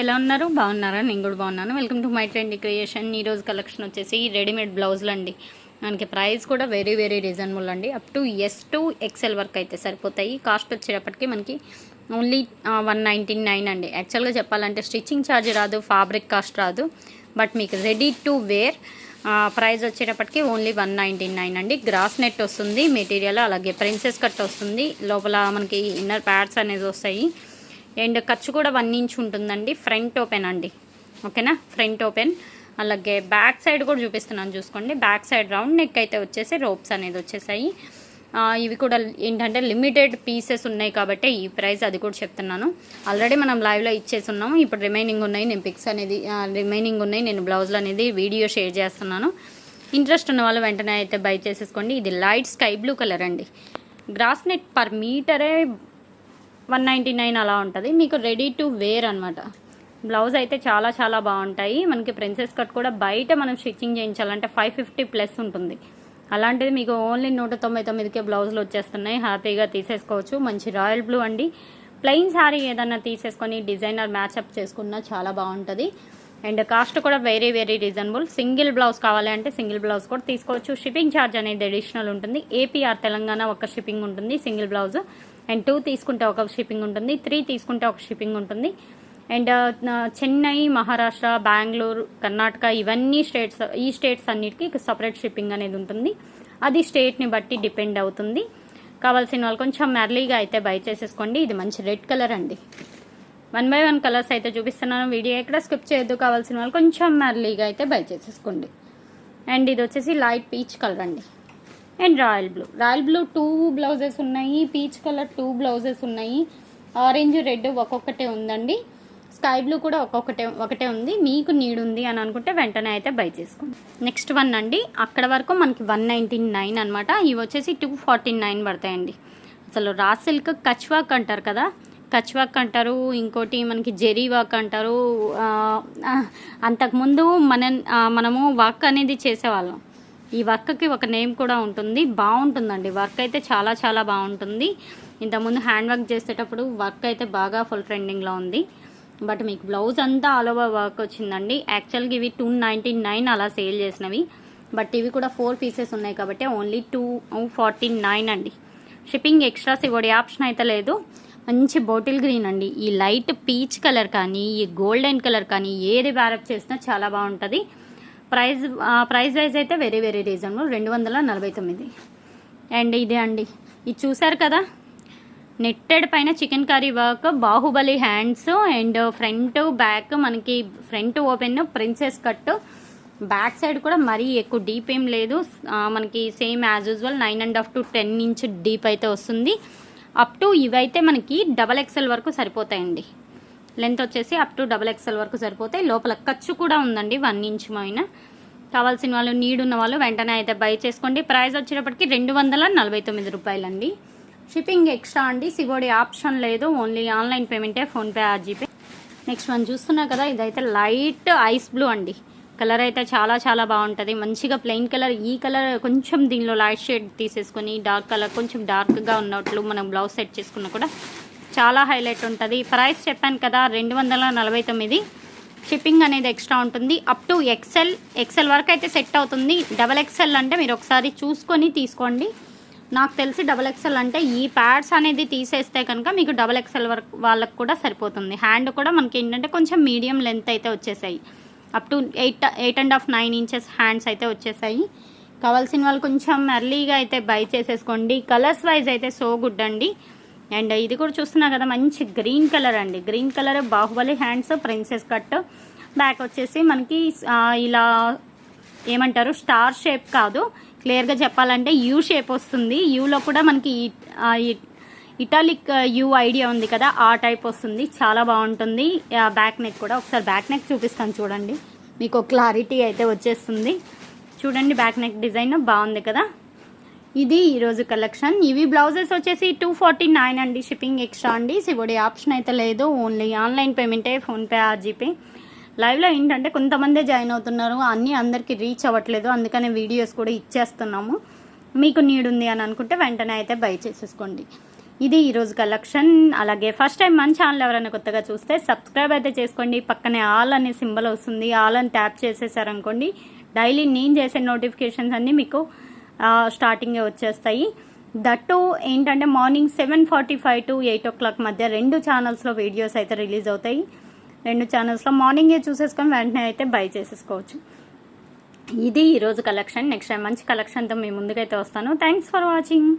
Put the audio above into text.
ఎలా ఉన్నారు? బాగున్నారా? నేను కూడా బాగున్నాను. Welcome to my trend creation ఈరోజు కలెక్షన్ వచ్చేసి రెడీమేడ్ బ్లౌజులు అండి. మనకి ప్రైస్ కూడా వెరీ వెరీ రీజనబుల్ అండి. Up to S to XL వరకు అయితే సరిపోతాయి. కాస్ట్ వచ్చేటప్పటికి మనకి ఓన్లీ వన్ నైంటీ నైన్ అండి. యాక్చువల్గా చెప్పాలంటే స్టిచ్చింగ్ ఛార్జ్ రాదు ఫ్యాబ్రిక్ కాస్ట్ రాదు. బట్ మీకు రెడీ టు వేర్ ప్రైస్ వచ్చేటప్పటికి ఓన్లీ వన్ నైంటీ నైన్ అండి. గ్రాస్ నెట్ వస్తుంది మెటీరియల్ అలాగే ప్రిన్సెస్ కట్ వస్తుంది. లోపల మనకి ఇన్నర్ ప్యాడ్స్ అనేది వస్తాయి. అండ్ ఖర్చు కూడా వన్ ఇంచ్ ఉంటుందండి. ఫ్రంట్ ఓపెన్ అండి. ఓకేనా? Front open. అలాగే బ్యాక్ సైడ్ కూడా చూపిస్తున్నాను చూసుకోండి. బ్యాక్ సైడ్ రౌండ్ నెక్ అయితే వచ్చేసి రోప్స్ అనేది వచ్చేసాయి. ఇవి కూడా ఏంటంటే లిమిటెడ్ పీసెస్ ఉన్నాయి కాబట్టి ఈ ప్రైస్ అది కూడా చెప్తున్నాను. ఆల్రెడీ మనం లైవ్లో ఇచ్చేసి ఉన్నాము. ఇప్పుడు రిమైనింగ్ ఉన్నాయి. నేను పిక్స్ అనేది రిమైనింగ్ ఉన్నాయి. నేను బ్లౌజ్లు అనేది వీడియో షేర్ చేస్తున్నాను. ఇంట్రెస్ట్ ఉన్న వాళ్ళు వెంటనే అయితే బై చేసేసుకోండి. ఇది లైట్ స్కై బ్లూ కలర్ అండి. గ్రాస్ నెట్ పర్ మీటరే వన్ నైంటీ నైన్ అలా ఉంటుంది. మీకు రెడీ టు వేర్ అనమాట బ్లౌజ్ అయితే చాలా చాలా బాగుంటాయి. మనకి ప్రిన్సెస్ కట్ కూడా బయట మనం స్టిచ్చింగ్ చేయించాలంటే ఫైవ్ ఫిఫ్టీ ప్లస్ ఉంటుంది. అలాంటిది మీకు ఓన్లీ నూట తొంభై తొమ్మిదికే బ్లౌజులు వచ్చేస్తున్నాయి. హ్యాపీగా తీసేసుకోవచ్చు. మంచి రాయల్ బ్లూ అండి. ప్లెయిన్ శారీ ఏదన్నా తీసేసుకొని డిజైనర్ మ్యాచ్అప్ చేసుకున్నా చాలా బాగుంటుంది. అండ్ కాస్ట్ కూడా very very reasonable single blouse కావాలి అంటే సింగిల్ బ్లౌజ్ కూడా తీసుకోవచ్చు. షిప్పింగ్ ఛార్జ్ అనేది అడిషనల్ ఉంటుంది. ఏపీఆర్ తెలంగాణ ఒక షిప్పింగ్ ఉంటుంది. సింగిల్ బ్లౌజ్ అండ్ టూ తీసుకుంటే ఒక షిప్పింగ్ ఉంటుంది త్రీ తీసుకుంటే ఒక షిప్పింగ్ ఉంటుంది. అండ్ చెన్నై మహారాష్ట్ర బెంగళూరు కర్ణాటక ఇవన్నీ స్టేట్స్ ఈ స్టేట్స్ అన్నిటికీ సపరేట్ షిప్పింగ్ అనేది ఉంటుంది. అది స్టేట్ని బట్టి డిపెండ్ అవుతుంది. కావాల్సిన వాళ్ళు కొంచెం మెర్లీగా అయితే బై చేసేసుకోండి. ఇది మంచి రెడ్ కలర్ అండి. వన్ బై వన్ కలర్స్ అయితే చూపిస్తున్నాను. వీడియో ఎక్కడ స్కిప్ చేయొద్దు. కావాల్సిన వాళ్ళు కొంచెం మెర్లీగా అయితే బై చేసేసుకోండి. అండ్ ఇది వచ్చేసి లైట్ పీచ్ కలర్ అండి. And royal blue. Royal blue two blouses ఉన్నాయి పీచ్ కలర్ టూ బ్లౌజెస్ ఉన్నాయి. ఆరెంజ్ రెడ్ ఒక్కొక్కటే ఉందండి. స్కై బ్లూ కూడా ఒక్కొక్కటే ఒకటే ఉంది. మీకు నీడ్ ఉంది అని అనుకుంటే వెంటనే అయితే బై చేసుకోండి. నెక్స్ట్ వన్ అండి. అక్కడ వరకు మనకి వన్ నైంటీ నైన్ అనమాట ఇవి వచ్చేసి టూ ఫార్టీ నైన్ పడతాయండి. అసలు రా సిల్క్ కచ్ వర్క్ అంటారు కదా. కచ్ వర్క్ అంటారు ఇంకోటి మనకి జెరీ వర్క్ అంటారు. అంతకుముందు మన మనము వర్క్ అనేది చేసేవాళ్ళం. ఈ వర్క్కి ఒక నేమ్ కూడా ఉంటుంది. బాగుంటుందండి వర్క్ అయితే చాలా చాలా బాగుంటుంది ఇంతకుముందు హ్యాండ్ వర్క్ చేసేటప్పుడు వర్క్ అయితే బాగా ఫుల్ ట్రెండింగ్లో ఉంది. బట్ మీకు బ్లౌజ్ అంతా ఆల్ ఓవర్ వర్క్ వచ్చిందండి. యాక్చువల్గా ఇవి టూ నైంటీ నైన్ అలా సేల్ చేసినవి. బట్ ఇవి కూడా ఫోర్ పీసెస్ ఉన్నాయి కాబట్టి ఓన్లీ టూ ఫార్టీ నైన్ అండి. షిప్పింగ్ ఎక్స్ట్రాస్ ఇవ్వడి ఆప్షన్ అయితే లేదు. మంచి బాటిల్ గ్రీన్ అండి. ఈ లైట్ పీచ్ కలర్ కానీ ఈ గోల్డెన్ కలర్ కానీ ఏది బ్యారప్ చేసినా చాలా బాగుంటుంది ప్రైస్ ప్రైస్ వైజ్ అయితే వెరీ వెరీ రీజనబుల్ రెండు వందల నలభై తొమ్మిది. అండ్ ఇదే అండి. ఇది చూసారు కదా? నెట్టెడ్ పైన chikankari work Baahubali hands and front back మనకి front open princess cut back side కూడా మరీ ఎక్కువ డీప్ ఏం లేదు. మనకి same as usual nine and half to ten inch deep అయితే వస్తుంది. అప్ టు ఇవైతే మనకి డబల్ ఎక్సెల్ వరకు సరిపోతాయండి. లెంత్ వచ్చేసి అప్ టు డబల్ ఎక్స్ఎల్ వరకు సరిపోతాయి. లోపల ఖర్చు కూడా ఉందండి వన్ ఇంచ్ మైన. కావాల్సిన వాళ్ళు నీడ్ ఉన్న వాళ్ళు వెంటనే అయితే బై చేసుకోండి. ప్రైస్ వచ్చేటప్పటికి రెండు వందల నలభై తొమ్మిది రూపాయలండి. షిప్పింగ్ ఎక్స్ట్రా అండి. సిగోడి ఆప్షన్ లేదు. ఓన్లీ ఆన్లైన్ పేమెంటే ఫోన్పే జీపే నెక్స్ట్ మనం చూస్తున్నా కదా ఇదైతే లైట్ ఐస్ బ్లూ అండి. కలర్ అయితే చాలా చాలా బాగుంటుంది. మంచిగా ప్లెయిన్ కలర్ ఈ కలర్ కొంచెం దీనిలో లైట్ షేడ్ తీసేసుకొని డార్క్ కలర్ కొంచెం డార్క్గా ఉన్నట్లు మనం బ్లౌజ్ సెట్ చేసుకున్నా కూడా చాలా హైలైట్ ఉంటుంది. ప్రైస్ చెప్పాను కదా రెండు వందల నలభై తొమ్మిది. షిప్పింగ్ అనేది ఎక్స్ట్రా ఉంటుంది. అప్ టు ఎక్సెల్ ఎక్సెల్ వరకు అయితే సెట్ అవుతుంది. డబల్ ఎక్సెల్ అంటే మీరు ఒకసారి చూసుకొని తీసుకోండి. నాకు తెలిసి డబల్ ఎక్సెల్ అంటే ఈ ప్యాడ్స్ అనేది తీసేస్తే కనుక మీకు డబల్ ఎక్సెల్ వరకు వాళ్ళకు కూడా సరిపోతుంది. హ్యాండ్ కూడా మనకి ఏంటంటే కొంచెం మీడియం లెంత్ అయితే వచ్చేసాయి. Up to eight eight and half nine inches hands అయితే వచ్చేసాయి. కావాల్సిన వాళ్ళు కొంచెం ఎర్లీగా అయితే బై చేసేసుకోండి. కలర్స్ వైజ్ అయితే సో గుడ్ అండి. అండ్ ఇది కూడా చూస్తున్నా కదా మంచి గ్రీన్ కలర్ అండి. Green colour Baahubali hands princess cut. Back వచ్చేసి మనకి ఇలా ఏమంటారు స్టార్ షేప్ కాదు. క్లియర్గా చెప్పాలంటే యూ షేప్ వస్తుంది. యూలో కూడా మనకి ఇటాలిక్ యూ ఐడియా ఉంది కదా ఆ టైప్ వస్తుంది. చాలా బాగుంటుంది. బ్యాక్ నెక్ కూడా. ఒకసారి బ్యాక్ నెక్ చూపిస్తాను చూడండి. మీకు క్లారిటీ అయితే వచ్చేస్తుంది. చూడండి బ్యాక్ నెక్ డిజైన్ బాగుంది కదా. ఇది ఈరోజు కలెక్షన్. ఇవి బ్లౌజెస్ వచ్చేసి టూ ఫార్టీ నైన్ అండి షిప్పింగ్ ఎక్స్ట్రా అండి. సివడి ఆప్షన్ అయితే లేదు ఓన్లీ ఆన్లైన్ పేమెంటే ఫోన్పే ఆర్జీపే. లైవ్లో ఏంటంటే కొంతమందే జాయిన్ అవుతున్నారు అన్నీ అందరికీ రీచ్ అవ్వట్లేదు అందుకనే వీడియోస్ కూడా ఇచ్చేస్తున్నాము. మీకు నీడ్ ఉంది అని అనుకుంటే వెంటనే అయితే బై చేసేసుకోండి. ఇది ఈరోజు కలెక్షన్. అలాగే ఫస్ట్ టైం మన ఛానల్ ఎవరైనా కొత్తగా చూస్తే సబ్స్క్రైబ్ అయితే చేసుకోండి. పక్కనే ఆల్ అనే సింబల్ వస్తుంది ఆల్ అని ట్యాప్ చేసేసారనుకోండి డైలీ నేను చేసే నోటిఫికేషన్స్ అన్నీ మీకు స్టార్టింగే వచ్చేస్తాయి. దట్టు ఏంటంటే morning seven forty five to eight o'clock మధ్య రెండు ఛానల్స్లో వీడియోస్ అయితే రిలీజ్ అవుతాయి. రెండు ఛానల్స్లో మార్నింగే చూసేసుకొని వెంటనే అయితే బై చేసేసుకోవచ్చు. ఇది ఈరోజు కలెక్షన్ నెక్స్ట్ టైం మంచి కలెక్షన్తో మీ ముందుకైతే వస్తాను. Thanks for watching